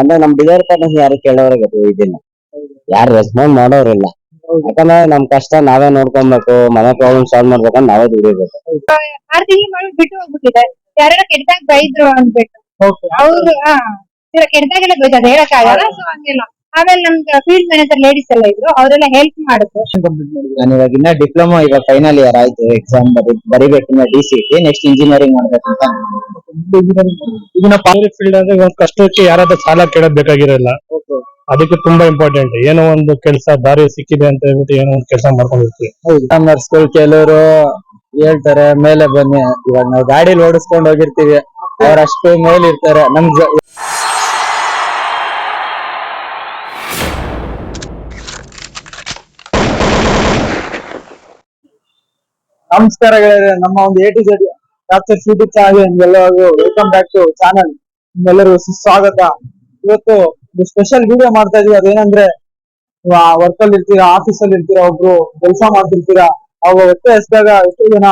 ಅಂದ್ರೆ ನಮ್ ಡಿಲರ್ ಪಾರ್ಟ್ನರ್ಸ್ ಯಾರು ಕೇಳೋರಿಗೆ ಇದಿಲ್ಲ. ಯಾರು ರೆಸ್ಪಾಂಡ್ ಮಾಡೋರಿಲ್ಲ. ಯಾಕಂದ್ರೆ ನಮ್ ಕಷ್ಟ ನಾವೇ ನೋಡ್ಕೊಬೇಕು ಮನೆ ಪ್ರಾಬ್ಲಮ್ ಸಾಲ್ವ್ ಮಾಡ್ಬೇಕಂದ್ರೆ ನಾವೇ ದುಡಿಬೇಕು. ಆರ್ ತಿಂಗಳು ಮಾಡಿ ಬಿಟ್ಟು ಹೋಗ್ಬಿಟ್ಟಿದ್ದಾರೆ ಯಾರು ಕೆಟ್ಟದಾಗ ಬೈದ್ರು ಅಂದ್ಬಿಟ್ಟು. ಓಕೆ ಅವ್ರು ಹಾ ಕೆಟ್ಟದಾಗೆಲ್ಲ ಬೈತಾರೆ ಹೇಳಕ್ ಆಗಲ್ಲ ಸೊ ಹಂಗೆಲ್ಲ. ಆಮೇಲೆ ನಮ್ದು ಫೀಲ್ಡ್ ಮ್ಯಾನೇಜರ್ ಲೇಡೀಸ್ ಎಲ್ಲ ಇದ್ರು ಅವರೆಲ್ಲ ಹೆಲ್ಪ್ ಮಾಡಿದ್ರು. ನಾನು ಇವಾಗ ಇನ್ನ ಡಿಪ್ಲೊಮಾ ಈಗ ಫೈನಲ್ ಇಯರ್ ಆಯ್ತು ಎಕ್ಸಾಮ್ ಬರಿ ಬರಿಬೇಕು ಇನ್ನ D C T next engineering ಮಾಡ್ಬೇಕಂತ. ಇದನ್ನ ಫೀಲ್ಡ್ ಅಂದ್ರೆ ಇವಾಗ ಕಷ್ಟಕ್ಕೆ ಯಾರಾದ್ರೂ ಸಾಲ ಕೇಳೋದ್ ಬೇಕಾಗಿರಲ್ಲ. ಅದಕ್ಕೆ ತುಂಬಾ ಇಂಪಾರ್ಟೆಂಟ್ ಏನೋ ಒಂದು ಕೆಲಸ ದಾರಿ ಸಿಕ್ಕಿದೆ ಅಂತ ಹೇಳ್ಬಿಟ್ಟು ಏನೋ ಒಂದು ಕೆಲಸ ಮಾಡ್ಕೊಂಡಿರ್ತೀವಿ. ನರ್ಸ್ಗಳು ಕೆಲವರು ಹೇಳ್ತಾರೆ ಮೇಲೆ ಬನ್ನಿ. ಇವಾಗ ನಾವು ಗಾಡಿಲಿ ಓಡಿಸ್ಕೊಂಡು ಹೋಗಿರ್ತೀವಿ. ಅವ್ರಷ್ಟು ಮೇಲೆ ಇರ್ತಾರೆ. ನಮ್ ನಮ್ಮ ಒಂದು A to Z doctor YouTube channel ನಿಮ್ಗೆಲ್ಲರಿಗೂ ವೆಲ್ಕಮ್ ಬ್ಯಾಕ್ ಟು ಚಾನಲ್ ನಿಮ್ಮೆಲ್ಲರಿಗೂ ಸುಸ್ವಾಗತ. ಇವತ್ತು ಒಂದು ಸ್ಪೆಷಲ್ ವಿಡಿಯೋ ಮಾಡ್ತಾ ಇದೀವಿ. ಅದೇನಂದ್ರೆ ವರ್ಕ್ ಅಲ್ಲಿ ಇರ್ತೀರಾ ಆಫೀಸ್ ಅಲ್ಲಿ ಇರ್ತೀರಾ ಒಬ್ರು, ಕೆಲಸ ಮಾಡ್ತಿರ್ತೀರಾ, ಅವಾಗ ಹೊಟ್ಟೆ ಹಸ್ದಾಗ ಎಷ್ಟೋ ಜನ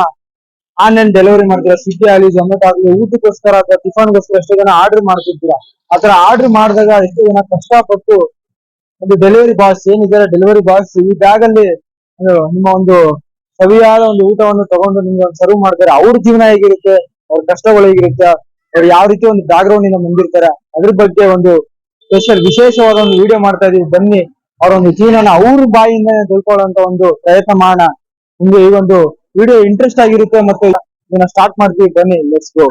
ಆನ್ಲೈನ್ ಡೆಲಿವರಿ ಮಾಡ್ತೀರಾ ಸ್ವಿಗ್ಗಿ ಆಗಲಿ ಜೊಮ್ಯಾಟೊ ಆಗಲಿ, ಊಟಕ್ಕೋಸ್ಕರ ಅಥವಾ ಟಿಫನ್ಗೋಸ್ಕರ ಎಷ್ಟೋ ಜನ ಆರ್ಡರ್ ಮಾಡ್ತಿರ್ತೀರಾ ಆತರ ಆರ್ಡರ್ ಮಾಡಿದಾಗ ಎಷ್ಟೋ ಜನ ಕಷ್ಟಪಟ್ಟು ಒಂದು ಡೆಲಿವರಿ ಬಾಯ್ಸ್ ಏನಿದ್ದಾರೆ ಡೆಲಿವರಿ ಬಾಯ್ಸ್ ಈ ಬ್ಯಾಗ್ ಅಲ್ಲಿ ನಿಮ್ಮ ಒಂದು ಸವಿಯಾದ ಒಂದು ಊಟವನ್ನು ತಗೊಂಡು ನಿಮ್ಗೆ ಒಂದು ಸರ್ವ್ ಮಾಡ್ತಾರೆ. ಅವ್ರ ಜೀವನ ಹೇಗಿರುತ್ತೆ? ಅವ್ರ ಕಷ್ಟಗಳು ಹೇಗಿರುತ್ತೆ? ಅವ್ರು ಯಾವ ರೀತಿ ಒಂದು ಬ್ಯಾಕ್ ಗ್ರೌಂಡ್ ಇಂದ ಬಂದಿರ್ತಾರೆ? ಅದ್ರ ಬಗ್ಗೆ ಒಂದು ಸ್ಪೆಷಲ್ ವಿಶೇಷವಾದ ಒಂದು ವಿಡಿಯೋ ಮಾಡ್ತಾ ಇದೀವಿ. ಬನ್ನಿ. ಅವ್ರ ಒಂದು ಜೀವನ ಅವ್ರ ಬಾಯಿಂದ ತಿಳ್ಕೊಳ್ಳುವಂತ ಒಂದು ಪ್ರಯತ್ನ ಮಾಡೋಣ. ನಿಮ್ಗೆ ಈ ಒಂದು ವಿಡಿಯೋ ಇಂಟ್ರೆಸ್ಟ್ ಆಗಿರುತ್ತೆ ಮತ್ತೆ ಇದನ್ನ ಸ್ಟಾರ್ಟ್ ಮಾಡ್ತೀವಿ. ಬನ್ನಿ. ಲೆಟ್ಸ್ ಗೋ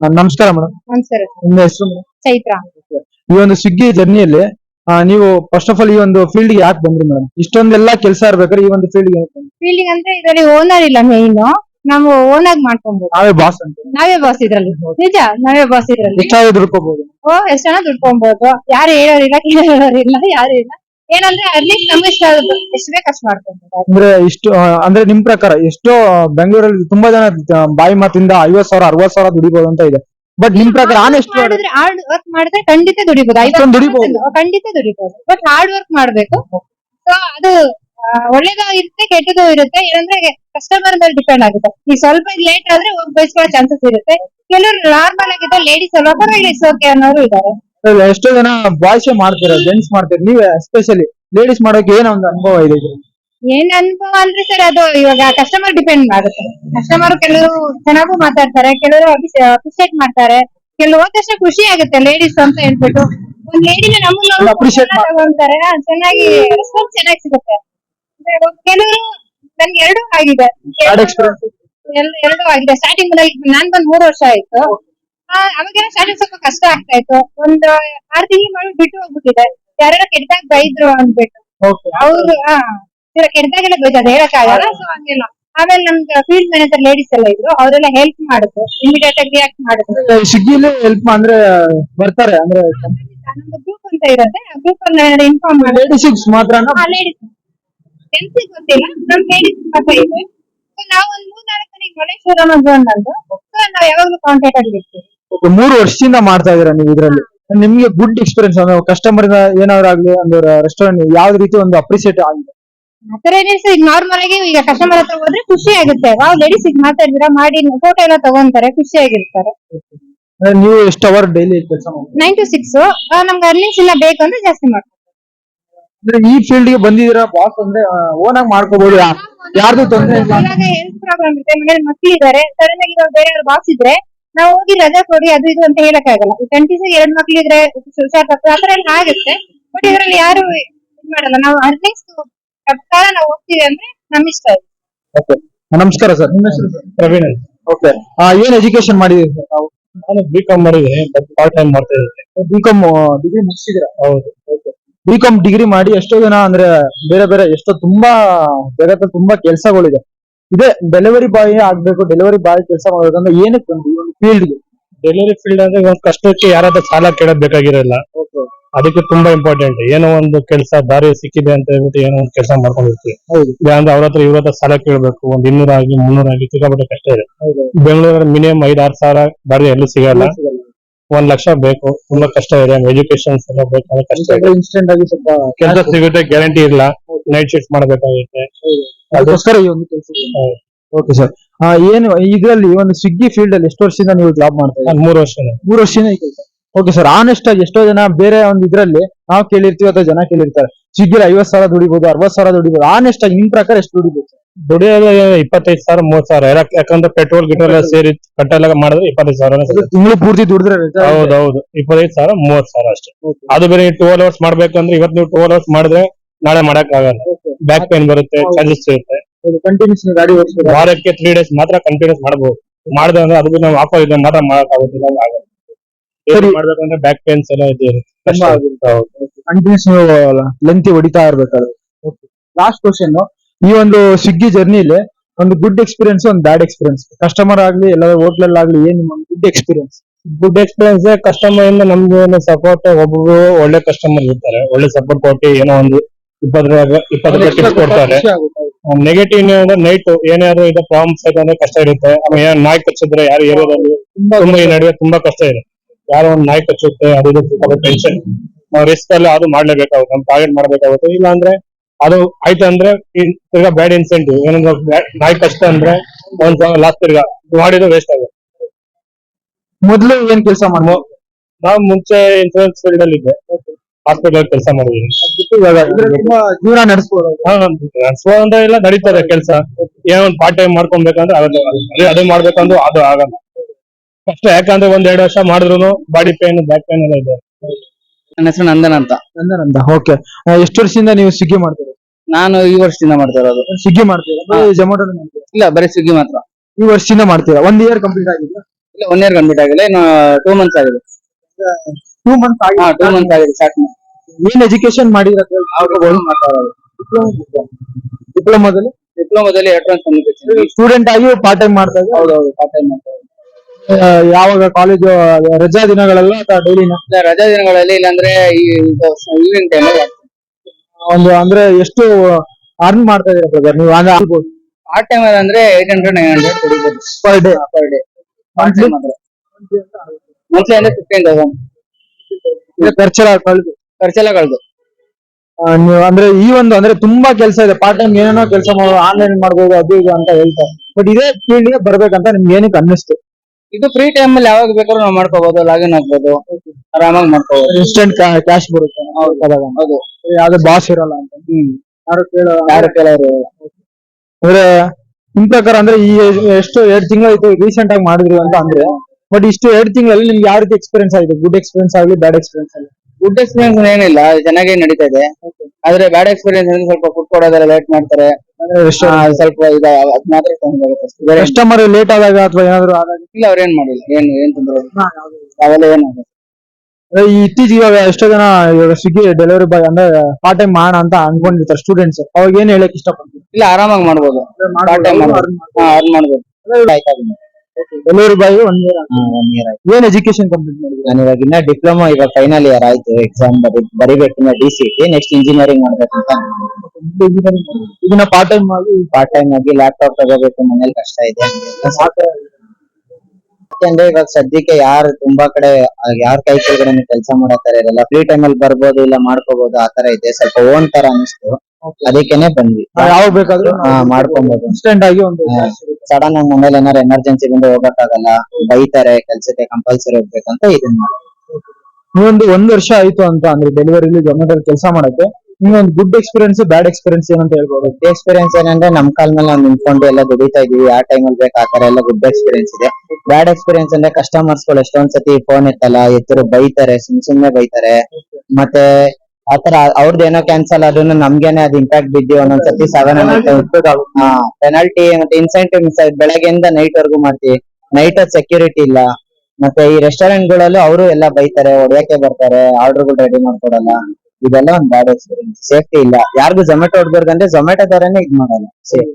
ನಮಸ್ಕಾರ ಮೇಡಮ್ ನಮಸ್ಕಾರ. ನಿಮ್ಮ ಹೆಸರು ಚೈತ್ರ. ಈ ಒಂದು ಸ್ವಿಗ್ಗಿ ಜರ್ನಿಯಲ್ಲಿ ನೀವು ಫಸ್ಟ್ ಆಫ್ ಆಲ್ ಈ ಒಂದು ಫೀಲ್ಡ್ಗೆ ಯಾಕೆ ಬಂದ್ರಿ ಮೇಡಮ್ ಇಷ್ಟೊಂದೆಲ್ಲ ಕೆಲಸ ಇರ್ಬೇಕಾದ್ರೆ ಈ ಒಂದು ಫೀಲ್ಡ್ಗೆ ಫೀಲ್ಡಿಂಗ್ ಅಂದ್ರೆ ಇದರಲ್ಲಿ ಓನರ್ ಇಲ್ಲ ಮೇನ್ ನಾವು ಓನ್ ಆಗಿ ಮಾಡ್ಕೊಬಹುದು ನಾವೇ ಬಾಸ್ ಅಂತ. ನಾವೇ ಬಾಸ್ ಇದ್ರಲ್ಲಿ. ನಿಜ ನಾವೇ ಬಾಸ್ ಇದ್ರಲ್ಲಿ. ಎಷ್ಟಾದ್ರೂ ದುಡ್ಕೋಬಹುದು ಓ ಎಷ್ಟ್ ಜನ ದುಡ್ಕೊಬಹುದು ಯಾರು ಹೇಳೋರಿಲ್ಲ ಕೇಳೋರಿಲ್ಲ ಯಾರು ಇಲ್ಲ. ಏನಂದ್ರೆ ಅರ್ಲಿ ನಮ್ಗೆ ಇಷ್ಟ ಆಗುತ್ತೆ ಎಷ್ಟು ಬೇಕು ಅಷ್ಟು ಅಂದ್ರೆ ಇಷ್ಟು ಆ, ಅಂದ್ರೆ ನಿಮ್ ಪ್ರಕಾರ ಎಷ್ಟೋ ಬೆಂಗಳೂರಲ್ಲಿ ತುಂಬಾ ಜನ ಆ, ಬಾಯಿ ಮಾತಿಂದ ಐವತ್ ಸಾವಿರ ಅರವತ್ ಸಾವಿರ ದುಡಿಬಹುದು ಅಂತ ಇದೆ. ಬಟ್ ನಿಮ್ ಪ್ರಕಾರ ಆನೆಸ್ಟ್ ಮಾಡಿದ್ರೆ ಹಾರ್ಡ್ ವರ್ಕ್ ಮಾಡಿದ್ರೆ ಖಂಡಿತ ದುಡಿಬಹುದು ಅಷ್ಟೊಂದ್ ದುಡಿಬಹುದು ಖಂಡಿತ ದುಡಿಬಹುದು ಬಟ್ ಹಾರ್ಡ್ ವರ್ಕ್ ಮಾಡ್ಬೇಕು. ಸೊ ಅದು ಆ, ಒಳ್ಳೇದು ಇರುತ್ತೆ ಕೆಟ್ಟದು ಇರುತ್ತೆ. ಏನಂದ್ರೆ ಕಸ್ಟಮರ್ ಮೇಲೆ ಡಿಪೆಂಡ್ ಆಗುತ್ತೆ. ಈ ಸ್ವಲ್ಪ ಲೇಟ್ ಆದ್ರೆ ಹೋಗಿ ಬಯಸ್ಕೊಳ್ಳೋ ಚಾನ್ಸಸ್ ಇರುತ್ತೆ. ಕೆಲವರು ನಾರ್ಮಲ್ ಆಗಿದ್ದ ಲೇಡೀಸ್ ಅಲ್ವಾ? ಪರವಾಗಿಲ್ಲ ಓಕೆ ಅನ್ನೋರು ಇದ್ದಾರೆ. ಎಷ್ಟೋ ಜನ ಬಾಯ್ಸ್ ಮಾಡ್ತೀರ ಜೆಂಟ್ಸ್ ಮಾಡ್ತೀರ. ನೀವ್ ಎಸ್ಪೆಷಲಿ ಲೇಡೀಸ್ ಮಾಡೋಕೆ ಏನೋ ಒಂದು ಅನುಭವ ಇದೆ ಇದ್ರಲ್ಲಿ. ಏನ್ ಅನುಭವ ಅಂದ್ರೆ ಸರ್ ಅದು ಇವಾಗ ಕಸ್ಟಮರ್ ಡಿಪೆಂಡ್ ಆಗುತ್ತೆ ಕಸ್ಟಮರ್ ಕೆಲವರು ಚೆನ್ನಾಗೂ ಮಾತಾಡ್ತಾರೆ ಕೆಲವರು ಅಪ್ರಿಶಿಯೇಟ್ ಮಾಡ್ತಾರೆ. ಕೆಲವು ಹೋದಷ್ಟು ತಕ್ಷಣ ಖುಷಿ ಆಗುತ್ತೆ ಲೇಡೀಸ್ ಅಂತ ಹೇಳ್ಬಿಟ್ಟು. ಒಂದ್ ಲೇಡಿನ ನಮ್ಮನ್ನ appreciate. ತಗೊಂತಾರೆ ಚೆನ್ನಾಗಿ ರೆಸ್ಪಾನ್ಸ್ ಚೆನ್ನಾಗಿ ಸಿಗುತ್ತೆ. ಕೆಲವರು ನನ್ಗೆ ಎರಡು ಆಗಿದೆ. Bad experience? ಎಲ್- ಎರಡು ಆಗಿದೆ. ಸ್ಟಾರ್ಟಿಂಗ್ ನಾನ್ ಬಂದ್ ಮೂರು ವರ್ಷ ಆಯ್ತು. ಅವಾಗೆಲ್ಲ ಸ್ಟಾರ್ಟಿಂಗ್ ಸ್ವಲ್ಪ ಕಷ್ಟ ಆಗ್ತಾ ಇತ್ತು. ಒಂದು ಆರ್ ತಿಂಗಳು ಮಾಡಿ ಬಿಟ್ಟು ಹೋಗ್ಬಿಟ್ಟಿದೆ. ಯಾರು ಕೆಟ್ಟದಾಗ ಬೈದ್ರು ಅಂದ್ಬಿಟ್ಟು. ಅವ್ರು ಹಾ ಕೆಟ್ಟದಾಗೆಲ್ಲ ಬೈತಾರೆ ಹೇಳಕ್ ಆಗಲ್ಲ. ಸೊ ಹಂಗೆಲ್ಲ. ಆಮೇಲೆ ನಮ್ದು ಫೀಲ್ಡ್ ಮ್ಯಾನೇಜರ್ ಲೇಡೀಸ್ ಎಲ್ಲ ಇದ್ರು. ಅವರೆಲ್ಲ ಹೆಲ್ಪ್ ಮಾಡಿದ್ರು ಇಮಿಡಿಯೇಟ್ ಆಗಿ ರಿಯಾಕ್ಟ್ ಮಾಡಿದ್ರು ಸ್ವಿಗ್ಗಿಲಿ ಹೆಲ್ಪ್ ಅಂದ್ರೆ ಬರ್ತಾರೆ ಅಂದ್ರೆ ನಮ್ದು ಗ್ರೂಪ್ ಅಂತ ಇರುತ್ತೆ. ಆ ಗ್ರೂಪ್ ಅಲ್ಲಿ ಇನ್ಫಾರ್ಮ್ ಮಾಡಿ ಲೇಡೀಸ್ ಮಾತ್ರ ಲೇಡೀಸ್ ಜೆಂಟ್ಸ್ ಗೊತ್ತಿಲ್ಲ. ನಮ್ ಲೇಡೀಸ್ ಮಾತ್ರ ಇದೆ ಸೊ ನಾವು ಒಂದ್ ಮೂರ್ನಾಲ್ಕು ನಾಲ್ಕು ಜನ ಮಲೇಶ್ವರಂ ಅಂತ ನಂದು ಸೊ ನಾವ್ ಯಾವಾಗ್ಲೂ ಕಾಂಟ್ಯಾಕ್ಟ್ ಅಲ್ಲಿ ಇರ್ತೀವಿ. ಮೂರು ವರ್ಷದಿಂದ ಮಾಡ್ತಾ ಇದೀರಾ ನೀವು ಇದರಲ್ಲಿ? ನಿಮ್ಗೆ ಗುಡ್ ಎಕ್ಸ್ಪೀರಿಯನ್ಸ್ ಅಂದ್ರೆ ಕಸ್ಟಮರ್ ಏನಾದ್ರು ಆಗ್ಲಿ ಒಂದು ರೆಸ್ಟೋರೆಂಟ್ ಯಾವ ರೀತಿ ಒಂದು ಅಪ್ರಿಸಿಯೇಟ್ ಆಗಿದೆ? ಆತರ ಏನಿಲ್ಲ ಈಗ ನಾರ್ಮಲ್ ಆಗಿ ಈಗ ಕಸ್ಟಮರ್ ಹತ್ರ ಹೋದ್ರೆ ಖುಷಿ ಆಗುತ್ತೆ. ವಾವ್ ಲೇಡೀಸ್ ಈಗ ಮಾತಾಡಿದ್ರ ಮಾಡಿ ಫೋಟೋ ಎಲ್ಲ ತಗೊಂತಾರೆ ಖುಷಿ ಆಗಿರ್ತಾರೆ. ಅಂದ್ರೆ ನೀವು ಎಷ್ಟು ಅವರ್ ಡೈಲಿ ಕೆಲಸ ಮಾಡ್ತೀರಾ? ನೈನ್ ಟು ಸಿಕ್ಸ್ ನಮ್ಗೆ ಅರ್ನಿಂಗ್ಸ್ ಇಲ್ಲ ಬೇಕು ಅಂದ್ರೆ ಜಾಸ್ತಿ ಮಾಡ್ತಾರೆ ಅಂದ್ರೆ ಈ ಫೀಲ್ಡ್ಗೆ ಬಂದಿದ್ದೀರಾ ಬಾಸ್ ಅಂದ್ರೆ ಓನ್ ಆಗಿ ಮಾಡ್ಕೋಬಹುದು ಯಾರ್ದು ತೊಂದ್ರೆ ಇಲ್ಲ. ಹೆಲ್ತ್ ಪ್ರಾಬ್ಲಮ್ ಇರುತ್ತೆ ಮನೇಲಿ ಮಕ್ಳಿದ್ದಾರೆ ಸಡನ್ ಆಗಿ ಬೇರೆ ಬಾಸ್ ಇದ್ರೆ ನಾವು ಹೋಗಿ ರಜಾ ಕೊಡಿ ಅದು ಇದು ಅಂತ ಹೇಳಕ್ ಆಗಲ್ಲ ಕಂಟಿನ್ಯೂಸ್ ಎರಡ್ ಮಕ್ಳಿದ್ರೆ ಹುಷಾರ್ ತಪ್ಪು ಆತರ ಎಲ್ಲ ಆಗುತ್ತೆ. ಬಟ್ ಇದ್ರಲ್ಲಿ ಯಾರು ಇದ್ ಮಾಡಲ್ಲ. ನಾವು ಅರ್ನಿಂಗ್ಸ್ ಪ್ರಕಾರ ನಾವು ಹೋಗ್ತೀವಿ ಅಂದ್ರೆ ನಮ್ ಇಷ್ಟ ಇದೆ Okay. ನಮಸ್ಕಾರ ಸರ್ ನಿಮ್ಮ ಹೆಸರು? ಪ್ರವೀಣ್. ಓಕೆ ಏನ್ ಎಜುಕೇಶನ್ ಮಾಡಿದೀರಿ ಸರ್ ನಾವು? ನಾನು ಬಿ ಕಾಮ್ ಮಾಡಿದ್ದೀನಿ ಬಟ್ ಪಾರ್ಟ್ ಟೈಮ್ ಮಾಡ್ತಾ ಇದ್ದೀನಿ. ಬಿ ಕಾಮ್ ಡಿಗ್ರಿ ಮುಗಿಸಿದ್ರ ಹೌದು. ಬಿ ಕಾಮ್ ಡಿಗ್ರಿ ಮಾಡಿ ಎಷ್ಟೋ ಜನ ಅಂದ್ರೆ ಬೇರೆ ಬೇರೆ ಎಷ್ಟೋ ತುಂಬಾ ಜಗತ್ತಲ್ಲಿ ತುಂಬಾ ಕೆಲಸಗಳಿದೆ. ಇದೇ ಡೆಲಿವರಿ ಬಾಯ್ ಆಗ್ಬೇಕು ಡೆಲಿವರಿ ಬಾಯ್ ಕೆಲಸ ಮಾಡೋದಂದ್ರೆ ಏನಕ್ಕೆ ಬಂದು ಒಂದು ಫೀಲ್ಡ್ ಡೆಲಿವರಿ ಫೀಲ್ಡ್ ಅಂದ್ರೆ ಒಂದು ಕಷ್ಟಕ್ಕೆ ಯಾರಾದ್ರೂ ಸಾಲ ಕೇಳೋದ್ ಬೇಕಾಗಿರಲ್ಲ. ಅದಕ್ಕೆ ತುಂಬಾ ಇಂಪಾರ್ಟೆಂಟ್ ಏನೋ ಒಂದು ಕೆಲಸ ದಾರಿ ಸಿಕ್ಕಿದೆ ಅಂತ ಹೇಳ್ಬಿಟ್ಟು ಏನೋ ಒಂದು ಕೆಲಸ ಮಾಡ್ಕೊಂಡಿರ್ತೀವಿ. ಇಲ್ಲಾಂದ್ರೆ ಅವ್ರ ಹತ್ರ ಇವ್ರ ಹತ್ರ ಸಾಲ ಕೇಳ್ಬೇಕು. ಒಂದ್ ಇನ್ನೂರ ಆಗಿ ಮುನ್ನೂರ ಆಗಿ ಸಿಕ್ಕಾಪಟ್ಟೆ ಕಷ್ಟ ಇದೆ. ಬೆಂಗಳೂರಲ್ಲಿ ಮಿನಿಮಮ್ ಐದ್ ಆರ್ ಸಾವಿರ ಬಾರಿ ಎಲ್ಲೂ ಸಿಗಲ್ಲ. ಒಂದ್ ಲಕ್ಷ ಬೇಕು. ತುಂಬಾ ಕಷ್ಟ ಇದೆ. ಎಜುಕೇಶನ್ ಎಲ್ಲ ಬೇಕು ಕಷ್ಟ ಇದೆ. ಇನ್ಸ್ಟೆಂಟ್ ಆಗಿ ಸ್ವಲ್ಪ ಕೆಲಸ ಸಿಗುತ್ತೆ ಗ್ಯಾರಂಟಿ ಇಲ್ಲ. ನೈಟ್ ಶಿಫ್ಟ್ ಮಾಡ್ಬೇಕಾಗುತ್ತೆ. ಅದಕ್ಕೋಸ್ಕರ ಈ ಒಂದು ಕೆಲಸ ಓಕೆ ಸರ್ ಏನು ಇದರಲ್ಲಿ ಒಂದು ಸ್ವಿಗ್ಗಿ ಫೀಲ್ಡ್ ಅಲ್ಲಿ ಎಷ್ಟು ವರ್ಷದಿಂದ ನೀವು ಜಾಬ್ ಮಾಡ್ತಾ ಇದ್ದೀರಾ? ಮೂರು ವರ್ಷ ಮೂರು ವರ್ಷದಿಂದ ಈ ಕೆಲಸ. ಓಕೆ ಸರ್ ಆನೆಸ್ಟ್ ಆಗಿ ಎಷ್ಟೋ ಜನ ಬೇರೆ ಒಂದು ಇದ್ರಲ್ಲಿ ನಾವು ಕೇಳಿರ್ತೀವಿ ಅಥವಾ ಜನ ಕೇಳಿರ್ತಾರೆ. ಸ್ವಿಗ್ಗಿ ಐವತ್ ಸಾವಿರ ದುಡಿಬಹುದು ಅರವತ್ ಸಾವಿರ ದುಡಿಬಹುದು ಆನೆಸ್ಟ್ ಆಗಿ ನಿಮ್ ಪ್ರಕಾರ ಎಷ್ಟು ದುಡಿಬಹುದು ಸರ್ ದುಡಿಯೋದು ಇಪ್ಪತ್ತೈದು ಸಾವಿರ ಮೂವತ್ ಸಾವಿರ. ಯಾಕ್- ಯಾಕಂದ್ರೆ ಪೆಟ್ರೋಲ್ ಗಿಟ್ರೋಲ್ ಎಲ್ಲ ಸೇರಿ ಕಟ್ಟೆಲ್ಲ ಮಾಡಿದ್ರೆ ಇಪ್ಪತ್ತೈದು ಸಾವಿರ ತಿಂಗಳು ಪೂರ್ತಿ ದುಡಿದ್ರೆ ಹೌದೌದು. ಇಪ್ಪತ್ತೈದು ಸಾವಿರ ಮೂವತ್ ಸಾವಿರ ಅಷ್ಟೇ. ಅದು ಬೇರೆ ಟೂ ಅವರ್ಸ್ ಮಾಡ್ಬೇಕಂದ್ರೆ ಇವತ್ತು ನೀವು ಟೂ ಅವರ್ಸ್ ಮಾಡಿದ್ರೆ ನಾಳೆ ಮಾಡಕ್ ಆಗಲ್ಲ ಬ್ಯಾಕ್ ಪೇನ್ ಬರುತ್ತೆ ಚಾರ್ಜಸ್ ಇರುತ್ತೆ. ಕಂಟಿನ್ಯೂಸ್ ಗಾಡಿ ಓಡಿಸ್ಬೇಕು ವಾರಕ್ಕೆ ತ್ರೀ ಡೇಸ್ ಮಾತ್ರ ಕಂಟಿನ್ಯೂಸ್ ಮಾಡಬಹುದು ಮಾಡಿದ್ರೆ ಅಂದ್ರೆ ಅದು ನಾವು ಆಫರ್ ಇದೆ ಮಾತ್ರ ಮಾಡಕ್ ಆಗುತ್ತೆ ಇಲ್ಲ ಸರಿ. ಮಾಡ್ಬೇಕಂದ್ರೆ ಬ್ಯಾಕ್ ಪೇನ್ಸ್ ಎಲ್ಲ ಇದೆ. ಕಂಟಿನ್ಯೂಸ್ ನೀವು ಲೆಂತಿ ಹೊಡಿತಾ ಇರ್ಬೇಕಾದ್ರೆ. ಲಾಸ್ಟ್ ಕ್ವಶನ್ ಈ ಒಂದು ಸ್ವಿಗ್ಗಿ ಜರ್ನಿಲಿ ಒಂದು ಗುಡ್ ಎಕ್ಸ್ಪೀರಿಯನ್ಸ್ ಒಂದು ಬ್ಯಾಡ್ ಎಕ್ಸ್ಪೀರಿಯನ್ಸ್ ಕಸ್ಟಮರ್ ಆಗ್ಲಿ ಎಲ್ಲ ಹೋಟ್ಲಲ್ಲಿ ಆಗ್ಲಿ ಏನ್ ನಿಮ್ಮ good experience good experience customer ಇಂದ ನಮ್ಗೆ ಸಪೋರ್ಟ್ ಒಬ್ಬರು ಒಳ್ಳೆ ಕಸ್ಟಮರ್ ಇರ್ತಾರೆ. ಒಳ್ಳೆ ಸಪೋರ್ಟ್ ಕೊಟ್ಟು ಏನೋ ಒಂದು ಇಪ್ಪತ್ತು ಇಪ್ಪತ್ತು ರೂಪಾಯಿ ಟಿಪ್ಸ್ ಕೊಡ್ತಾರೆ. ನೆಗೆಟಿವ್ ಅಂದ್ರೆ ನೈಟ್ ಏನಾದ್ರು ಇದು ಪ್ರಾಬ್ಲಮ್ಸ್ ಆಯ್ತು ಅಂದ್ರೆ ಕಷ್ಟ ಇರುತ್ತೆ. ಆಮೇಲೆ ಏನ್ ನಾಯಿ ಕಚ್ಚಿದ್ರೆ ಯಾರು ಏರಿಯಾದಲ್ಲಿ ತುಂಬಾ ಈ ನಡುವೆ ತುಂಬಾ ಕಷ್ಟ ಇದೆ. ಯಾರೋ ಒಂದು ನಾಯಿ ಕಚ್ಚುತ್ತೆ ಅದು ಇದು ಟೆನ್ಷನ್ ನಾವು ರಿಸ್ಕ್ ಅಲ್ಲಿ ಅದು ಮಾಡ್ಲೇಬೇಕಾಗುತ್ತೆ ನಮ್ ಟಾರ್ಗೆಟ್ ಮಾಡ್ಬೇಕಾಗುತ್ತೆ. ಇಲ್ಲ ಅಂದ್ರೆ ಅದು ಆಯ್ತು ಅಂದ್ರೆ ತಿರ್ಗಾ ಬ್ಯಾಡ್ ಇನ್ಸೆಂಟಿವ್ ಏನಂದ್ರೆ ನಾಯಿ ಕಷ್ಟ ಅಂದ್ರೆ ಒಂದ್ ಲಾಸ್ಟ್ ತಿರ್ಗಾ ಮಾಡಿದ್ರೆ ವೇಸ್ಟ್ ಆಗುತ್ತೆ. ಮೊದ್ಲು ಏನ್ ಕೆಲಸ ಮಾಡ್ಬೋದು ನಾವು ಮುಂಚೆ ಇನ್ಸೂರೆನ್ಸ್ ಫೀಲ್ಡ್ ಅಲ್ಲಿ ಇದ್ದೆ. ಹಾಸ್ಪಿಟಲ್ ಕೆಲಸ ಮಾಡಿದೀನಿ ತುಂಬಾ ಜೀವನ ನಡೆಸ್ಬೋದು ಟ್ರಾನ್ಸ್ಫರ್ ಅಂದ್ರೆ ಎಲ್ಲ ನಡೀತದೆ ಕೆಲಸ. ಏನೋ ಒಂದು ಪಾರ್ಟ್ ಟೈಮ್ ಮಾಡ್ಕೊಬೇಕಂದ್ರೆ ಆಗಲ್ಲ ಅದೇ ಅದೇ ಮಾಡ್ಬೇಕಂದ್ರೆ ಅದು ಆಗಲ್ಲ. ಫಸ್ಟ್ ಯಾಕಂದ್ರೆ ಒಂದ್ ಎರಡು ವರ್ಷ ಮಾಡಿದ್ರು ಬಾಡಿ ಪೇನ್ ಬ್ಯಾಕ್ ಪೇನ್ ಎಲ್ಲ ಇದೆ. ನನ್ನ ಹೆಸರು ನಂದನ್ ಅಂತ. ನಂದನಂದ ಓಕೆ ಎಷ್ಟು ವರ್ಷದಿಂದ ನೀವು ಸ್ವಿಗ್ಗಿ ಮಾಡ್ತೀರಾ ನಾನು ಈ ವರ್ಷದಿಂದ ಮಾಡ್ತಾ ಇರೋದು ಸ್ವಿಗ್ಗಿ ಮಾಡ್ತೀರಾ ಜೊಮ್ಯಾಟೊ ಮಾಡ್ತೀರಾ ಇಲ್ಲ ಬರೀ ಸ್ವಿಗ್ಗಿ ಮಾತ್ರ. ಈ ವರ್ಷದಿಂದ ಮಾಡ್ತೀರಾ? ಒಂದ್ ಇಯರ್ ಕಂಪ್ಲೀಟ್ ಆಗಿಲ್ಲ ಇಲ್ಲ ಒನ್ ಇಯರ್ ಕಂಪ್ಲೀಟ್ ಆಗಿಲ್ಲ ಇನ್ನು ಟೂ ಮಂತ್ಸ್ ಆಗಿದೆ. ಟೂ ಮಂತ್ ಹಾ ಆಗಿದೆ ಟೂ ಮಂತ್ಸ್ ಆಗಿದೆ ಸ್ಟಾರ್ಟ್ ಏನ್ ಎಜುಕೇಶನ್ ಮಾಡಿದ್ರ ಡಿಪ್ಲೊಮಾದಲ್ಲಿ ಡಿಪ್ಲೊಮಾದಲ್ಲಿ ಎಲೆಕ್ಟ್ರಾನಿಕ್ಸ್ ಕಮ್ಯುನಿಕೇಶನ್ ಸ್ಟೂಡೆಂಟ್ ಆಗಿ ಪಾರ್ಟ್ ಟೈಮ್ ಮಾಡ್ತಾ ಇದ್ದಾರೆ? ಹೌದೌದು ಪಾರ್ಟ್ ಟೈಮ್ ಮಾಡ್ತಾ. ಯಾವಾಗ ಕಾಲೇಜು ರಜಾ ದಿನಗಳಲ್ಲ ಅಥವಾ ಡೈಲಿ ರಜಾ ದಿನಗಳಲ್ಲಿ ಇಲ್ಲಾಂದ್ರೆ ಈವೆಂಟ್ ಈವ್ನಿಂಗ್ ಟೈಮ್ ಒಂದು ಅಂದ್ರೆ ಎಷ್ಟು ಅರ್ನ್ ಮಾಡ್ತಾ ಇದ್ದೀರಾ ಬ್ರದರ್ ನೀವು? ಅಂದ್ರೆ ಪಾರ್ಟ್ ಟೈಮ್ ಅಂದ್ರೆ eight hundred nine hundred ಕೊಡಿಬೋದು. Per day per day monthly ಅಂದ್ರೆ ಫಿಫ್ಟೀನ್ ತೌಸಂಡ್ ಖರ್ಚೆಲ್ಲ ಕಳೆದು. ಖರ್ಚೆಲ್ಲ ಕಳ್ದು. ನೀವು ಅಂದ್ರೆ ಈ ಒಂದು ಅಂದ್ರೆ ತುಂಬಾ ಕೆಲಸ ಇದೆ. ಪಾರ್ಟ್ ಟೈಮ್ ಏನೇನೋ ಕೆಲಸ ಮಾಡೋ ಆನ್ಲೈನ್ ಮಾಡ್ಬೋದು ಅದು ಇದು ಅಂತ ಹೇಳ್ತಾರೆ ಬಟ್ ಇದೇ ಫೀಲ್ಡ್ಗೆ ಬರ್ಬೇಕಂತ ನಿಮ್ಗೆ ಏನಕ್ಕೆ ಅನ್ನಿಸ್ತು? ಇದು ಫ್ರೀ ಟೈಮ್ ಅಲ್ಲಿ ಯಾವಾಗ ಬೇಕಾದ್ರೂ ನಾವು ಮಾಡ್ಕೋಬಹುದು ಲಾಗಿನ್ ಆಗ್ಬೋದು ಆರಾಮಾಗಿ ಮಾಡ್ಕೋಬಹುದು ಇನ್ಸ್ಟೆಂಟ್ ಕ್ಯಾಶ್ ಬರುತ್ತೆ. ಹೌದು ಯಾವ್ದು ಬಾಸ್ ಇರಲ್ಲ ಅಂತ. ಯಾರು ಕೇಳೋ ಯಾರು ಕೇಳೋರು ಅಂದ್ರೆ ನಿಮ್ ಪ್ರಕಾರ ಅಂದ್ರೆ ಈ ಎಷ್ಟು ಎರಡ್ ತಿಂಗಳಾಯ್ತು ರೀಸೆಂಟ್ ಆಗಿ ಮಾಡಿದ್ರಿ ಅಂತ ಅಂದ್ರೆ? ಬಟ್ ಇಷ್ಟು ಎರಡ್ ತಿಂಗಳಲ್ಲಿ ನಿಮ್ಗೆ ಯಾವ ರೀತಿ ಎಕ್ಸ್ಪೀರಿಯನ್ಸ್ ಆಗಿದೆ? ಗುಡ್ ಎಕ್ಸ್ಪೀರಿಯನ್ಸ್ ಆಗಲಿ ಬ್ಯಾಡ್ ಎಕ್ಸ್ಪೀರಿಯನ್ಸ್ ಆಗಲಿ? ಗುಡ್ ಎಕ್ಸ್ಪೀರಿಯನ್ಸ್ ಏನಿಲ್ಲ ಚೆನ್ನಾಗೇ ನಡೀತಾ ಇದೆ. ಆದ್ರೆ ಬ್ಯಾಡ್ ಎಕ್ಸ್ಪೀರಿಯನ್ಸ್ ಅಂದ್ರೆ ಸ್ವಲ್ಪ ಫುಡ್ ಕೊಡೋದೆಲ್ಲ ಲೇಟ್ ಮಾಡ್ತಾರೆ. ಆ, ಸ್ವಲ್ಪ ಇದು ಅದ್ ಮಾತ್ರ ತೊಂದ್ರೆ ಆಗುತ್ತೆ. ಅಷ್ಟೇ. ಬೇರೆ ಏನ್- ಕಸ್ಟಮರ್ ಲೇಟ್ ಆದಾಗ ಅಥವಾ ಏನಾದ್ರು ಆದಾಗ? ಇಲ್ಲ ಅವ್ರು ಏನ್ ಮಾಡಿಲ್ಲ. ಏನ್ ಏನ್ ತೊಂದ್ರೆ. ಅವೆಲ್ಲ ಏನಾಗುತ್ತೆ ಈ ಇತ್ತೀಚೆಗೆ ಇವಾಗ ಎಷ್ಟೋ ಜನ ಇವಾಗ ಸ್ವಿಗ್ಗಿ ಡೆಲಿವರಿ ಬಾಯ್ ಅಂದ್ರೆ ಪಾರ್ಟ್ ಟೈಮ್ ಮಾಡೋಣ ಅಂತ ಅನ್ಕೊಂಡಿರ್ತಾರೆ ಸ್ಟೂಡೆಂಟ್ಸ್ ಅವಾಗ ಏನ್ ಹೇಳಕ್ ಇಷ್ಟಪಡ್ತೀನಿ ಇಲ್ಲ ಆರಾಮಾಗಿ ಮಾಡ್ಬೋದು. ಪಾರ್ಟ್ ಟೈಮ್ ಮಾಡ್ಬೋದು. ಹಾ ಅರ್ನ್ ಮಾಡ್ಬೋದು. Delivery boy one year one year ಆಯ್ತು. ಏನ್ ಎಜುಕೇಶನ್ ಕಂಪ್ಲೀಟ್ ಮಾಡಿದ್ರೆ? ನಾನು ಇವಾಗ ಇನ್ನ ಡಿಪ್ಲೊಮಾ ಇವಾಗ ಫೈನಲ್ ಇಯರ್ ಆಯ್ತು ಎಕ್ಸಾಮ್ ಬರಿ ಬರಿಬೇಕು ಇನ್ನ D C T next engineering ಮಾಡ್ಬೇಕು ಅಂತ ಇದನ್ನ ಪಾರ್ಟ್ ಟೈಮ್ ಆಗಿ? ಪಾರ್ಟ್ ಟೈಮ್ ಆಗಿ ಲ್ಯಾಪ್ಟಾಪ್ ತಗೋಬೇಕು ಮನೇಲಿ ಕಷ್ಟ ಇದೆ. ಯಾಕಂದ್ರೆ ಇವಾಗ ಸದ್ಯಕ್ಕೆ ಯಾರು ತುಂಬಾ ಕಡೆ ಯಾರ ಕೈ ಕೆಳಗಡೆ ಕೆಲಸ ಮಾಡತ್ತಾರೆ ಇರಲ್ಲ. ಫ್ರೀ ಟೈಮ್ ಅಲ್ಲಿ ಬರ್ಬೋದು ಇಲ್ಲ ಮಾಡ್ಕೋಬಹುದು ಆತರ ಇದೆ. ಸ್ವಲ್ಪ ಓನ್ ತರ ಅನಿಸ್ತು. ಅದಕ್ಕೆನೆ ಬಂದ್ವಿ. ಯಾವಾಗ ಬೇಕಾದ್ರೂ ಮಾಡ್ಕೊಬಹುದು. ಇನ್ಸ್ಟೆಂಟ್ ಆಗಿ ಒಂದು ಸಡನ್ ಆಗಿ ಮನೇಲಿ ಏನಾರ ಎಮರ್ಜೆನ್ಸಿ ಬಂದು ಹೋಗಕ್ಕಾಗಲ್ಲ ಬೈತಾರೆ ಕೆಲ್ಸಕ್ಕೆ ಕಂಪಲ್ಸರಿ ಹೋಗ್ಬೇಕಂತ ಇದನ್ನ. ನೀವೊಂದು ಒಂದ್ ವರ್ಷ ಆಯ್ತು ಅಂತ ಅಂದ್ರೆ ಡೆಲಿವರಿಲಿ ಜೊಮ್ಯಾಟೊ ಕೆಲಸ ಮಾಡಕ್ಕೆ ನಿಮ್ಗೊಂದು ಗುಡ್ ಎಕ್ಸ್ಪೀರಿಯನ್ಸ್ ಬ್ಯಾಡ್ ಎಕ್ಸ್ಪೀರಿಯನ್ಸ್ ಏನಂತ ಹೇಳ್ಬೋದು? ಗುಡ್ ಎಕ್ಸ್ಪೀರಿಯನ್ಸ್ ಏನಂದ್ರೆ ನಮ್ ಕಾಲ್ ಮೇಲೆ ನಾವು ನಿಂತ್ಕೊಂಡು ಎಲ್ಲ ದುಡಿತಾ ಇದೀವಿ ಆ ಟೈಮ್ ಅಲ್ಲಿ ಬೇಕು ಆತರ ಎಲ್ಲ ಗುಡ್ ಎಕ್ಸ್ಪೀರಿಯನ್ಸ್ ಇದೆ. ಬ್ಯಾಡ್ ಎಕ್ಸ್ಪೀರಿಯನ್ಸ್ ಅಂದ್ರೆ ಕಸ್ಟಮರ್ಸ್ಗಳು ಎಷ್ಟೊಂದ್ಸತಿ ಫೋನ್ ಎತ್ತಲ್ಲ ಎತ್ತರು ಬೈತಾರೆ ಸುಮ್ ಸುಮ್ನೆ ಬೈತಾರೆ. ಮತ್ತೆ ಆತರ ಅವ್ರದ್ದು ಏನೋ ಕ್ಯಾನ್ಸಲ್ ಅದನ್ನ ನಮ್ಗೇನೆ ಅದು ಇಂಪ್ಯಾಕ್ಟ್ ಬಿದ್ದು ಒಂದೊಂದ್ಸತಿ ಸೆವೆನ್ ಪೆನಾಲ್ಟಿ ಮತ್ತೆ ಇನ್ಸೆಂಟಿವ್ ಬೆಳಗ್ಗೆಯಿಂದ ನೈಟ್ ವರ್ಗು ಮಾಡ್ತೀವಿ. ನೈಟ್ ಸೆಕ್ಯೂರಿಟಿ ಇಲ್ಲ. ಮತ್ತೆ ಈ ರೆಸ್ಟೋರೆಂಟ್ ಗಳಲ್ಲೂ ಅವರು ಎಲ್ಲ ಬೈತಾರೆ ಹೊಡೆಯಕ್ಕೆ ಬರ್ತಾರೆ? ಆರ್ಡರ್ಗಳು ರೆಡಿ ಮಾಡ್ಕೊಡಲ್ಲ. ಇದೆಲ್ಲ ಒಂದ್ ಬ್ಯಾಡ್ ಎಕ್ಸ್ಪೀರಿಯನ್ಸ್ ಸೇಫ್ಟಿ ಇಲ್ಲ. ಯಾರಿಗೂ ಜೊಮೆಟೊ ಹೊಡ್ಬಾರ್ದಂದ್ರೆ ಜೊಮೆಟೊ ತರನೇ ಇದ್ ಮಾಡಲ್ಲ. ಸೇಫ್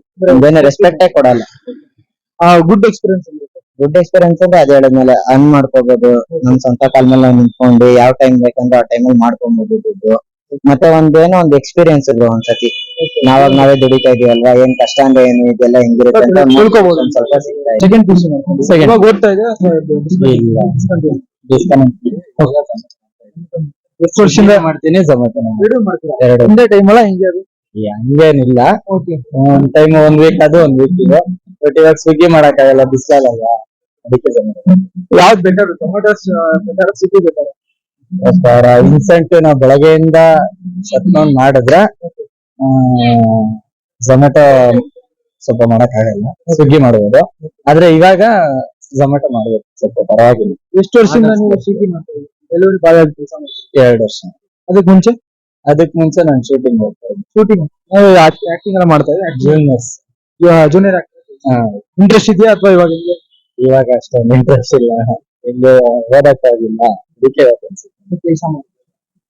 ರೆಸ್ಪೆಕ್ಟೇ ಕೊಡಲ್ಲ. ಗುಡ್ ಎಕ್ಸ್ಪೀರಿಯನ್ಸ್ ಗುಡ್ ಎಕ್ಸ್ಪೀರಿಯನ್ಸ್ ಅಂದ್ರೆ ಅದೇ ಹೇಳದ್ಮೇಲೆ ಅರ್ನ್ ಮಾಡ್ಕೋಬಹುದು ನಮ್ ಸ್ವಂತ ಕಾಲ್ ಮೇಲೆ ನಾವು ನಿಂತ್ಕೊಂಡು ಯಾವ ಟೈಮ್ ಬೇಕಂದ್ರೆ ಆ ಟೈಮಲ್ಲಿ ಮಾಡ್ಕೊಬಹುದು ದುಡ್ಡು. ಮತ್ತೆ ಒಂದೇನೋ ಒಂದ್ ಎಕ್ಸ್ಪೀರಿಯನ್ಸ್ ಇಲ್ವಾ ಒಂದ್ಸತಿ. ನಾವಾಗ ನಾವೇ ದುಡಿತಾ ಇದೀವಲ್ವಾ? ಏನ್ ಕಷ್ಟ ಅಂದ್ರೆ ಏನು? ಇದೆಲ್ಲ ಹೆಂಗಿರುತ್ತೆ ಅಂತ ಒಂದ್ ತಿಳ್ಕೊಬೋದು. ಒಂದ್ ಸ್ವಲ್ಪ ಸಿಗ್ತಾ ಇದೆ. Second position Second. ಇವಾಗ ಓದ್ತಾ ಇದೆ ಇಲ್ಲ. ಎಷ್ಟು ವರ್ಷದಿಂದ ಮಾಡ್ತೀನಿ ಎರಡು ಮಾಡ್ತೀರಾ? ಎರಡು. ಒಂದೇ ಟೈಮ್ ಅಲ್ಲ ಹಿಂಗೆ ಅದು? ಹಂಗೇನಿಲ್ಲ. ಓಕೆ ಒಂದ್ ಟೈಮ್ ಒಂದ್ ವೀಕ್ ಅದು ಒಂದ್ ವೀಕ್ ಇದು. ಬಟ್ ಇವಾಗ ಸ್ವಿಗ್ಗಿ ಮಾಡಕ್ಕಾಗಲ್ಲ ಬಿಸ್ಲಲ್ಲ ಯಾವ್ದು better Zomato better city better sir incentive ನಾವು ಬೆಳಗ್ಗೆಯಿಂದ ಸತ್ಕೊಂಡ್ ಮಾಡಿದ್ರೆ ಝೊಮ್ಯಾಟೊ ಸ್ವಲ್ಪ ಮಾಡಕ್ ಆಗಲ್ಲ. ಸ್ವಿಗ್ಗಿ ಮಾಡ್ಬೋದು. ಆದ್ರೆ ಇವಾಗ ಝೊಮ್ಯಾಟೊ ಮಾಡ್ಬೇಕು ಸ್ವಲ್ಪ ಪರವಾಗಿಲ್ಲ. ಎಷ್ಟು ವರ್ಷದಿಂದ ನೀವು ಸ್ವಿಗ್ಗಿ ಮಾಡ್ತೀರಿ? ಡೆಲಿವರಿ ಬಾಯ್ ಎರಡು ವರ್ಷ. ಅದಕ್ಕೆ ಮುಂಚೆ? ಅದಕ್ಕೆ ಮುಂಚೆ ನಾನು ಶೂಟಿಂಗ್ ಹೋಗ್ತಾ ಇದ್ದೆ. ಶೂಟಿಂಗ್ ಆಕ್ಟಿಂಗ್ ಎಲ್ಲ ಮಾಡ್ತಾ ಇದ್ದೆ ಜೂನಿಯರ್ಸ್ ಜೂನಿಯರ್ ಆಕ್ಟರ್ ಇಂಟ್ರೆಸ್ಟ್ ಇದೆಯಾ ಅಥವಾ ಇವಾಗ ಇವಾಗ ಅಷ್ಟೊಂದು ಇಂಟ್ರೆಸ್ಟ್ ಇಲ್ಲ. ಇಲ್ಲಿ ಓದಕ್ಕಾಗಿಲ್ಲ ಅದಕ್ಕೆ ಕೆಲಸ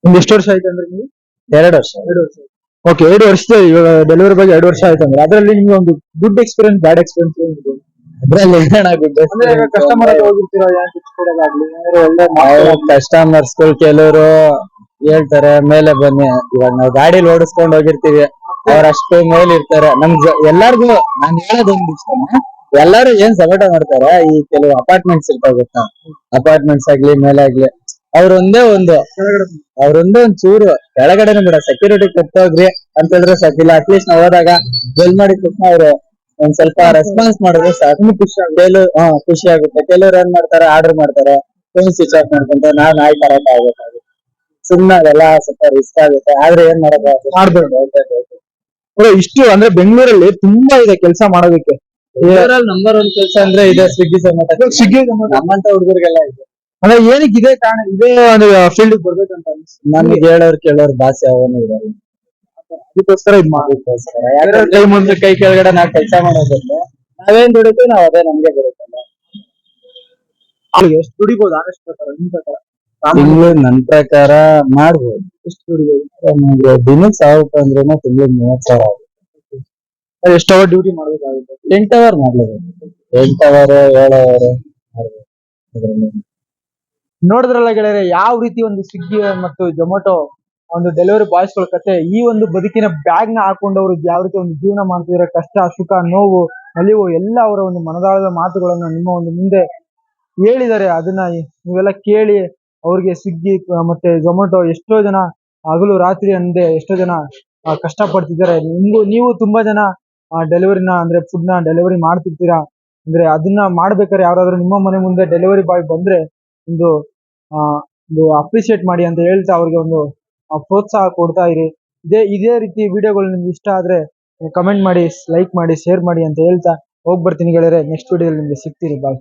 ನಿಮ್ಗೆ ಎಷ್ಟು ವರ್ಷ ಆಯ್ತು ಅಂದ್ರೆ ನೀವು ಎರಡು ವರ್ಷ ಎರಡು ವರ್ಷ ಓಕೆ ಎರಡು ವರ್ಷ ಇವಾಗ ಡೆಲಿವರಿ ಬಗ್ಗೆ ಎರಡು ವರ್ಷ ಆಯ್ತು ಅಂದ್ರೆ ಅದರಲ್ಲಿ ನಿಮ್ಗೆ ಒಂದು ಗುಡ್ ಎಕ್ಸ್ಪೀರಿಯನ್ಸ್ ಬ್ಯಾಡ್ ಎಕ್ಸ್ಪೀರಿಯನ್ಸ್ ಏನಿದೆ ಅದ್ರಲ್ಲಿ ಏನಣ್ಣ ಗುಡ್ ಕಸ್ಟಮರ್ ಹೋಗಿರ್ತೀರಾ? ಕಸ್ಟಮರ್ಸ್ ಕೆಲವರು ಹೇಳ್ತಾರೆ ಮೇಲೆ ಬನ್ನಿ. ಇವಾಗ ನಾವು ಗಾಡಿಲಿ ಓಡಿಸ್ಕೊಂಡು ಹೋಗಿರ್ತೀವಿ. ಅವ್ರಷ್ಟು ಮೇಲೆ ಇರ್ತಾರೆ ನಮ್ ಜ- ಎಲ್ಲಾರ್ಗು ನಾನು ಹೇಳೋದೊಂದು ಇಷ್ಟನ? ಎಲ್ಲಾರು ಏನ್ ಸಪೋರ್ಟ್ ಮಾಡ್ತಾರ ಈ ಕೆಲವು ಅಪಾರ್ಟ್ಮೆಂಟ್ಸ್ ಇರ್ತಾವ ಗೊತ್ತಾ ಅಪಾರ್ಟ್ಮೆಂಟ್ಸ್ ಆಗ್ಲಿ, ಮೇಲೆ ಆಗ್ಲಿ ಅವ್ರೊಂದೇ ಒಂದು ಅವ್ರ ಅವ್ರೊಂದೇ ಒಂದ್ ಚೂರು, ಕೆಳಗಡೆನೂ ಬಿಡ ಸೆಕ್ಯೂರಿಟಿ ಕೊಟ್ಟೋಗ್ರಿ ಅಂತ ಹೇಳಿದ್ರೆ ಸಾಕಿಲ್ಲ ಅಟ್ಲೀಸ್ಟ್ ನಾವು ಹೋದಾಗ ಬೆಲ್ ಮಾಡಿ ಕೊಟ್ಟ ಅವ್ರು ಒಂದ್ ಸ್ವಲ್ಪ ರೆಸ್ಪಾನ್ಸ್ ಮಾಡಿದ್ರೆ ಸಾಕು. ಖುಷಿ ಕೆಲವು ಹಾ, ಖುಷಿ ಆಗುತ್ತೆ. ಕೆಲವ್ರು ಏನ್ ಮಾಡ್ತಾರೆ ಆರ್ಡರ್ ಮಾಡ್ತಾರೆ ಫೋನ್ ಸ್ವಿಚ್ ಆಫ್ ಮಾಡ್ಕೊಂತಾರೆ ನಾವ್ ನಾಯಿ ತರಕ ಆಗ್ಬೇಕಾಗುತ್ತೆ ಸುಮ್ನೆ ಅದೆಲ್ಲ ಸ್ವಲ್ಪ ರಿಸ್ಕ್ ಆಗುತ್ತೆ. ಆದ್ರೆ ಏನ್ ಮಾಡಕ್ ಮಾಡ್ಬೋದು. ಇಷ್ಟು ಅಂದ್ರೆ ಬೆಂಗಳೂರಲ್ಲಿ ತುಂಬಾ ಇದೆ ಕೆಲಸ ಮಾಡೋದಕ್ಕೆ. ನಂಬರ್ ಒನ್ ಕೆಲಸ ಅಂದ್ರೆ ಇದೆ ಸ್ವಿಗ್ಗಿ ಝೊಮ್ಯಾಟೊ ಸ್ವಿಗ್ಗಿ ನಮ್ಮಂತ ಹುಡುಗರಿಗೆಲ್ಲ ಇದೆ. ಅಂದ್ರೆ ಏನಕ್ಕೆ ಇದೇ ಕಾರಣ? ಇದೇ ಒಂದು ಫೀಲ್ಡ್ ಬರ್ಬೇಕಂತ ಅಂತ ನಮ್ಗೆ ಹೇಳೋರ್ ಕೇಳೋರ್ ಭಾಷೆ ಅವನು ಇದಾರೆ. ಅದಕ್ಕೋಸ್ಕರ ಇದ್ ಮಾಡಿ ಅದಕ್ಕೋಸ್ಕರ. ಯಾಕಂದ್ರೆ ಕೈ ಮುಂದೆ ಕೈ ಕೆಳಗಡೆ ನಾವ್ ಕೆಲಸ ಮಾಡೋದಂದ್ರೆ ನಾವೇನ್ ದುಡಿತೀವಿ ನಾವ್ ಅದೇ ನಮ್ಗೆ ಬರುತ್ತಲ್ಲ ಎಷ್ಟು ದುಡಿಬಹುದು ಆದಷ್ಟು ಪ್ರಕಾರ ನಿಮ್ ಪ್ರಕಾರ. ತಿಂಗಳು ನನ್ ಪ್ರಕಾರ ಮಾಡ್ಬೋದು. ಎಷ್ಟು ದುಡಿಬೋದು? ದಿನಕ್ಕೆ ಸಾವಿರ ರೂಪಾಯಿ ಅಂದ್ರೂ ತಿಂಗಳಿಗೆ ಮೂವತ್ ಸಾವಿರ. ಎಷ್ಟು ಅವರ್ ಡ್ಯೂಟಿ ಮಾಡಬೇಕಾಗುತ್ತೆ. ಎಂಟು ಅವರ್ ಮಾಡ್ಲೇಬೇಕು ಎಂಟು ಅವರ್ ಏಳು ಅವರ್ ನೋಡಿದ್ರಲ್ಲ ಗೆಳೆಯರೆ ಯಾವ ರೀತಿ ಒಂದು ಸ್ವಿಗ್ಗಿ ಮತ್ತು ಜೊಮ್ಯಾಟೊ ಒಂದು ಡೆಲಿವರಿ ಬಾಯ್ಸ್ಗಳ ಕತೆ ಈ ಒಂದು ಬದುಕಿನ ಬ್ಯಾಗ್ನ ಹಾಕೊಂಡವರು ಯಾವ ರೀತಿ ಒಂದು ಜೀವನ ಮಾಡ್ತಿದ್ರೆ ಕಷ್ಟ ಸುಖ ನೋವು ನಲಿವು ಎಲ್ಲ ಅವರ ಒಂದು ಮನದಾಳದ ಮಾತುಗಳನ್ನು ನಿಮ್ಮ ಒಂದು ಮುಂದೆ ಹೇಳಿದ್ದಾರೆ ಅದನ್ನ ನೀವೆಲ್ಲ ಕೇಳಿ ಅವ್ರಿಗೆ ಸ್ವಿಗ್ಗಿ ಮತ್ತೆ ಜೊಮ್ಯಾಟೊ ಎಷ್ಟೋ ಜನ ಹಗಲು ರಾತ್ರಿ ಅಂದೆ ಎಷ್ಟೋ ಜನ ಕಷ್ಟ ಪಡ್ತಿದ್ದಾರೆ ನಿಮ್ಗೂ ನೀವು ತುಂಬಾ ಜನ ಡೆಲಿವರಿನ ಅಂದ್ರೆ ಫುಡ್ನ ಡೆಲಿವರಿ ಮಾಡ್ತಿರ್ತೀರಾ? ಅಂದ್ರೆ ಅದನ್ನ ಮಾಡ್ಬೇಕಾದ್ರೆ ಯಾರಾದ್ರೂ ನಿಮ್ಮ ಮನೆ ಮುಂದೆ ಡೆಲಿವರಿ ಬಾಯ್ ಬಂದ್ರೆ ಒಂದು ಆ, ಒಂದು ಅಪ್ರಿಶಿಯೇಟ್ ಮಾಡಿ ಅಂತ ಹೇಳ್ತಾ ಅವ್ರಿಗೆ ಒಂದು ಆ, ಪ್ರೋತ್ಸಾಹ ಕೊಡ್ತಾ ಇರಿ. ಇದೇ ಇದೇ ರೀತಿ ವಿಡಿಯೋಗಳು ನಿಮ್ಗೆ ಇಷ್ಟ ಆದ್ರೆ ಕಮೆಂಟ್ ಮಾಡಿ ಲೈಕ್ ಮಾಡಿ ಶೇರ್ ಮಾಡಿ ಅಂತ ಹೇಳ್ತಾ ಹೋಗ್ಬರ್ತೀನಿ ಗೆಳೆಯರೇ. ನೆಕ್ಸ್ಟ್ ವಿಡಿಯೋದಲ್ಲಿ ನಿಮ್ಗೆ ಸಿಗ್ತೀರಿ ಬಾಯ್